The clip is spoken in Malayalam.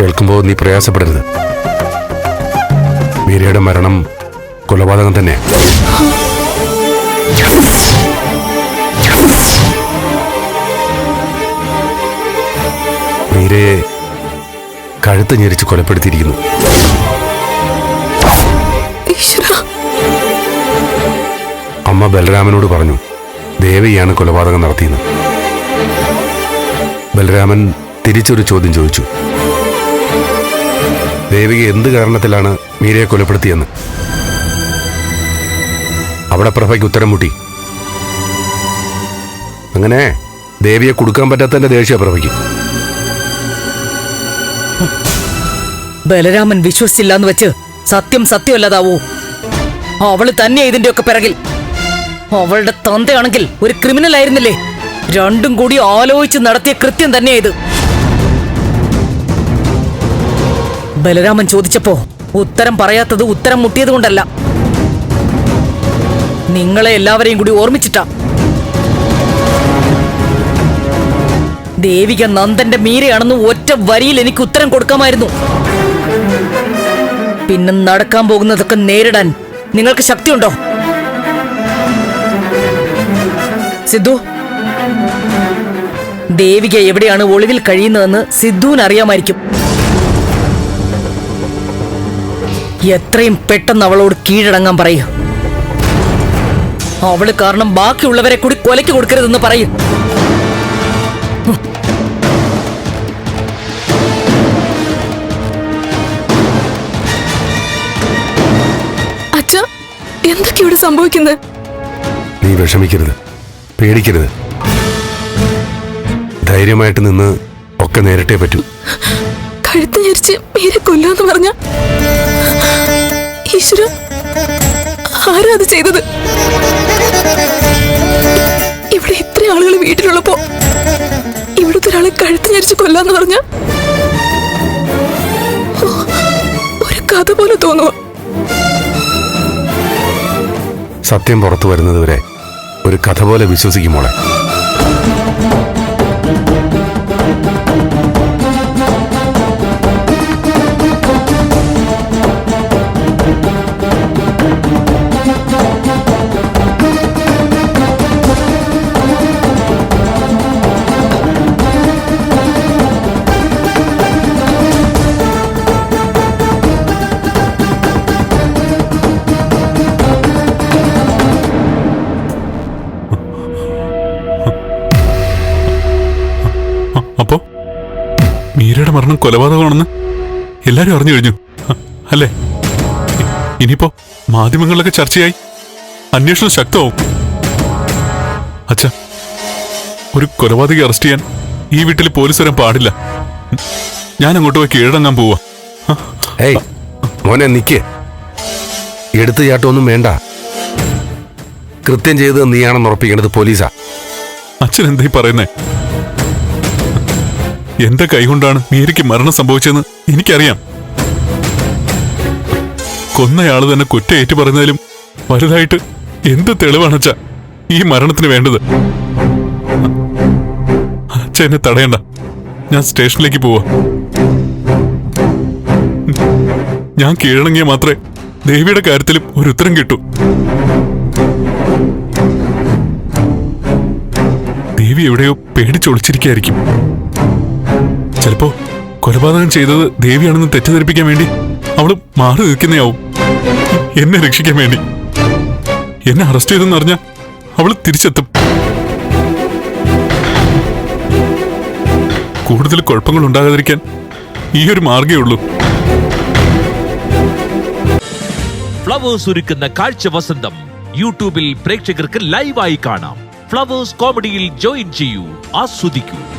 കേൾക്കുമ്പോൾ നീ പ്രയാസപ്പെടരുത്. മീരയുടെ മരണം കൊലപാതകം തന്നെ. മീരയെ കഴുത്ത് ഞെരിച്ച് കൊലപ്പെടുത്തിയിരിക്കുന്നു. അമ്മ ബലരാമനോട് പറഞ്ഞു ദേവിയാണ് കൊലപാതകം നടത്തിയത് ബലരാമൻ തിരിച്ചൊരു ചോദ്യം ചോദിച്ചു. ദേവിക എന്ത് കാരണത്തിലാണ് മീരയെ കൊലപ്പെടുത്തിയെന്ന്? അവിടെ പ്രഭയ്ക്ക് ഉത്തരം മുട്ടി. അങ്ങനെ ദേവിയെ കൊടുക്കാൻ പറ്റാത്തതിന്റെ ദേഷ്യ പ്രഭയ്ക്ക്. ബലരാമൻ വിശ്വസിച്ചില്ല എന്ന് വെച്ച് സത്യം സത്യമല്ലാതാവൂ. അവൾ തന്നെ ഇതിന്റെയൊക്കെ പിറകിൽ. അവളുടെ തന്തയാണെങ്കിൽ ഒരു ക്രിമിനൽ ആയിരുന്നില്ലേ രണ്ടും കൂടി ആലോചിച്ച് നടത്തിയ കൃത്യം തന്നെയാ ഇത്. ബലരാമൻ ചോദിച്ചപ്പോ ഉത്തരം പറയാത്തത് ഉത്തരം മുട്ടിയത് കൊണ്ടല്ല. നിങ്ങളെ എല്ലാവരെയും കൂടി ഓർമ്മിച്ചിട്ടാ. ദേവിക നന്ദന്റെ മീരയാണെന്ന് ഒറ്റ വരിയിൽ എനിക്ക് ഉത്തരം കൊടുക്കാമായിരുന്നു. പിന്നെ നടക്കാൻ പോകുന്നതൊക്കെ നേരിടാൻ നിങ്ങൾക്ക് ശക്തിയുണ്ടോ? സിദ്ധു ദേവിക എവിടെയാണ് ഒളിവിൽ കഴിയുന്നതെന്ന് സിദ്ധുവിന് അറിയാമായിരിക്കും എത്രയും പെട്ടെന്ന് അവളോട് കീഴടങ്ങാൻ പറയൂ. അവൾ കാരണം ബാക്കിയുള്ളവരെ കൂടി കൊലയ്ക്ക് കൊടുക്കരുതെന്ന് പറയും. അച്ഛ എന്തൊക്കെ ഇവിടെ സംഭവിക്കുന്നത് നീ വിഷമിക്കരുത്. പേടിക്കരുത്. ധൈര്യമായിട്ട് നിന്ന് ഒക്കെ നേരിട്ടേ പറ്റൂ. കഴുത്ത് ഞെരിച്ച് മീരെ കൊല്ലാന്ന് പറഞ്ഞ? ഈശ്വര ആരാ അത് ചെയ്തത്? ഇവിടെ ഇത്ര ആളുകൾ വീട്ടിലുള്ളപ്പോ ഇവിടുത്തെ ഒരാളെ കഴുത്ത് ഞരിച്ച് കൊല്ലാന്ന് പറഞ്ഞ? ഒരു കഥ പോലെ തോന്നുക സത്യം പുറത്തു വരുന്നതുവരെ ഒരു കഥ പോലെ വിശ്വസിക്കും അപ്പോ? മീരയുടെ മരണം കൊലപാതകമാണെന്ന് എല്ലാരും അറിഞ്ഞു കഴിഞ്ഞു. അല്ലേ? ഇനിയിപ്പോ മാധ്യമങ്ങളിലൊക്കെ ചർച്ചയായി. അന്വേഷണം ശക്തമാവും. അച്ഛ ഒരു കൊലപാതകി അറസ്റ്റ് ചെയ്യാൻ ഈ വീട്ടിൽ പോലീസ് വരാൻ പാടില്ല. ഞാൻ അങ്ങോട്ട് പോയി കീഴടങ്ങാൻ പോവാ. ഏയ് മോനെ നിക്ക്. എടുത്തു ചാട്ടമൊന്നും വേണ്ട. കൃത്യം ചെയ്തത് നീയാണെന്ന് ഉറപ്പിക്കേണ്ടത് പോലീസാ. അച്ഛൻ എന്തായി പറയുന്നേ? എന്റെ കൈകൊണ്ടാണ് മീരയ്ക്ക് മരണം സംഭവിച്ചതെന്ന് എനിക്കറിയാം. കൊന്നയാൾ തന്നെ കുറ്റ ഏറ്റു പറഞ്ഞാലും വലുതായിട്ട് എന്ത് തെളിവാണ് അച്ഛ ഈ മരണത്തിന് വേണ്ടത്? അച്ഛ എന്നെ തടയണ്ട. ഞാൻ സ്റ്റേഷനിലേക്ക് പോവാ. ഞാൻ കീഴടങ്ങിയ മാത്രമേ ദേവിയുടെ കാര്യത്തിലും ഒരു ഉത്തരം കിട്ടൂ. ദേവി എവിടെയോ പേടിച്ചൊളിച്ചിരിക്കായിരിക്കും. ചിലപ്പോ കൊലപാതകം ചെയ്തത് ദേവിയാണെന്ന് തെറ്റിദ്ധരിപ്പിക്കാൻ വേണ്ടി അവൾ മാറി നിൽക്കുന്നയാവും. എന്നെ രക്ഷിക്കാൻ വേണ്ടി. എന്നെ അറസ്റ്റ് ചെയ്തെന്ന് അറിഞ്ഞ അവൾ തിരിച്ചെത്തും. കൂടുതൽ കുഴപ്പങ്ങൾ ഉണ്ടാകാതിരിക്കാൻ ഈ ഒരു മാർഗേ ഉള്ളൂ. ഫ്ലവേഴ്സ് ഒരുക്കുന്ന കാഴ്ച വസന്തം യൂട്യൂബിൽ പ്രേക്ഷകർക്ക് ലൈവായി കാണാം. ഫ്ലവേഴ്സ് കോമഡിയിൽ ജോയിൻ ചെയ്യൂ ആസ്വദിക്കൂ.